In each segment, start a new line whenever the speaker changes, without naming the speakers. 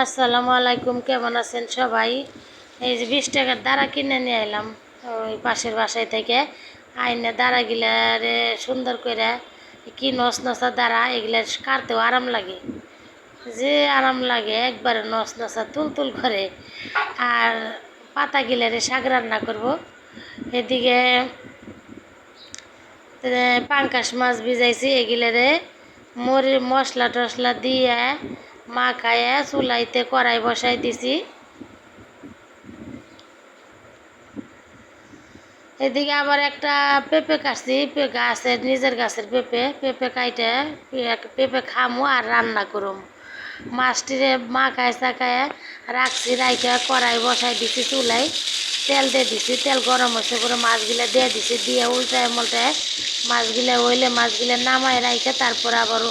আসসালামু আলাইকুম, কেমন আছেন সবাই? এই যে বিশ টাকার দ্বারা কিনে নিয়ে এলাম, ওই পাশের বাসায় থেকে। আইনে গিলারে সুন্দর করে কি নস নসা দ্বারা এগুলা কাটতেও আরাম লাগে। যে আরাম লাগে, একবারে নস নসা তুল তুল করে। আর পাতা গিলারে শাক রান্না করব। এদিকে পাঙ্কাশ মাছ ভিজাইছি এগুলারে মরি মশলা টশলা দিয়ে মাখায় চুলাইতে কড়াই বসাই দিছি। এদিকে আবার একটা পেঁপে কাটছি গাছের, নিজের গাছের পেঁপে পেঁপে কাইটে পেঁপে খামু আর রান্না করুম। মাছটিরে মাখায় চাকায় রাখছি, রাইখে কড়াই বসাই দিছি চুলাই তেল দিয়ে দিছি, তেল গরম হয়েছে করে মাছগুলো দিয়ে দিছি, দিয়ে উল্টায় মল্টায় মাছগুলো হইলে মাছগুলো নামায় রাইখে তারপর আবার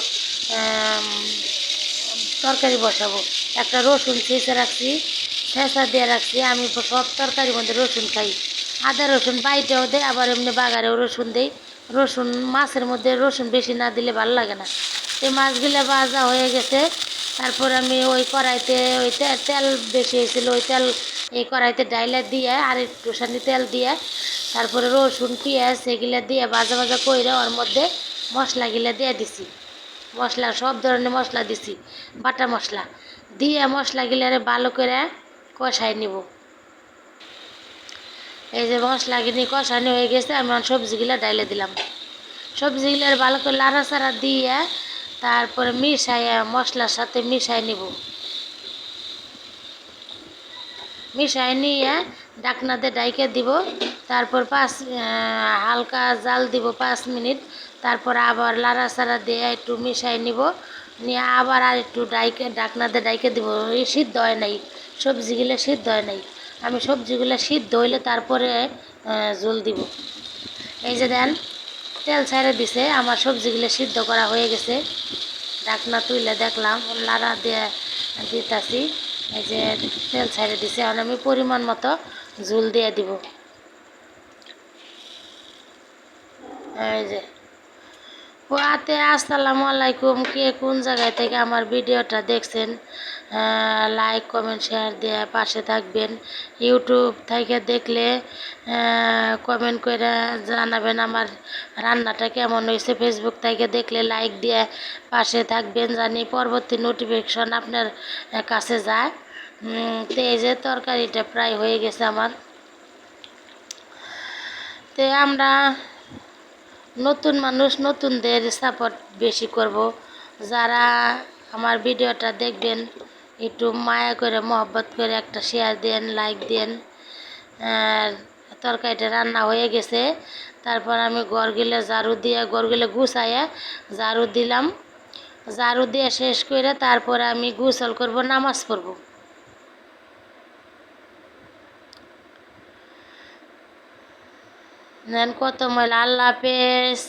তরকারি বসাবো। একটা রসুন ছেঁচে রাখছি, ছেঁচা দিয়ে রাখছি, আমি সব তরকারির মধ্যে রসুন খাই। আদা রসুন বাইটেও দেয় আবার এমনি বাগারেও রসুন দেই। রসুন মাছের মধ্যে রসুন বেশি না দিলে ভালো লাগে না। এই মাছগুলো ভাজা হয়ে গেছে। তারপর আমি ওই কড়াইতে ওই তেল বেশি হয়েছিল, ওই তেল এই কড়াইতে ডাইলা দিয়ে আর একটু সানি তেল দিয়ে, তারপরে রসুন, পেঁয়াজ, এগুলো দিয়ে ভাজা ভাজা করে ওর মধ্যে মশলাগুলো দিয়ে দিছি। মশলা, সব ধরনের মশলা দিছি, বাটা মশলা। দিয়ে মশলা মশলাগুলারে ভালো করে কষাই নিব। এই যে মশলা মশলাগুলি কষানো হয়ে গেছে, আমি সবজিগুলো ডাইলে দিলাম। সবজিগুলো ভালো করে লাড়া সারা দিয়ে তারপরে মিশাই মশলার সাথে মিশাই নিব। মিশাই নিয়ে ডাকনাতে ডাইকে দিব, তারপর পাঁচ হালকা জাল দিব পাঁচ মিনিট, তারপর আবার লাড়াচাড়া দিয়ে একটু মিশাই নিব, নিয়ে আবার আর একটু ডাইকে, ডাকনাতে ডাইকে দিব, এই সিদ্ধ হয় নাই, সবজিগুলো সিদ্ধ হয় নাই, আমি সবজিগুলো সিদ্ধ হইলে তারপরে জল দিব। এই যে দেন, তেল ছাড়ে দিছে, আমার সবজিগুলো সিদ্ধ করা হয়ে গেছে, ডাকনা তুইলে দেখলাম, লাড়া দিয়ে দিতাছি। এই যে তেল ছাড়ে দিছে এখন আমি পরিমাণ মতো ঝুল দিয়ে দিব। এই যে। পোয়াতে আসসালামু আলাইকুম। কে কোন জায়গায় থেকে আমার ভিডিওটা দেখছেন লাইক কমেন্ট শেয়ার দিয়ে পাশে থাকবেন। ইউটিউব থেকে দেখলে কমেন্ট করে জানাবেন আমার রান্নাটা কেমন হয়েছে। ফেসবুক থেকে দেখলে লাইক দিয়ে পাশে থাকবেন, জানি পরবর্তী নোটিফিকেশন আপনার কাছে যায়। তো এই যে তরকারিটা প্রায় হয়ে গেছে আমার। তে আমরা নতুন মানুষ, নতুনদের সাপোর্ট বেশি করব। যারা আমার ভিডিওটা দেখবেন, একটু মায়া করে, মহব্বত করে একটা শেয়ার দেন লাইক দেন। আর তরকারিটা রান্না হয়ে গেছে। তারপর আমি গড়গুলো ঝাড়ু দিয়ে গড়গুলো গুছাইয়া ঝাড়ু দিলাম। ঝাড়ু দিয়ে শেষ করে তারপরে আমি গোসল করব, নামাজ পড়ব। নেন কত ময়লা আল্লাহ হাফেজ।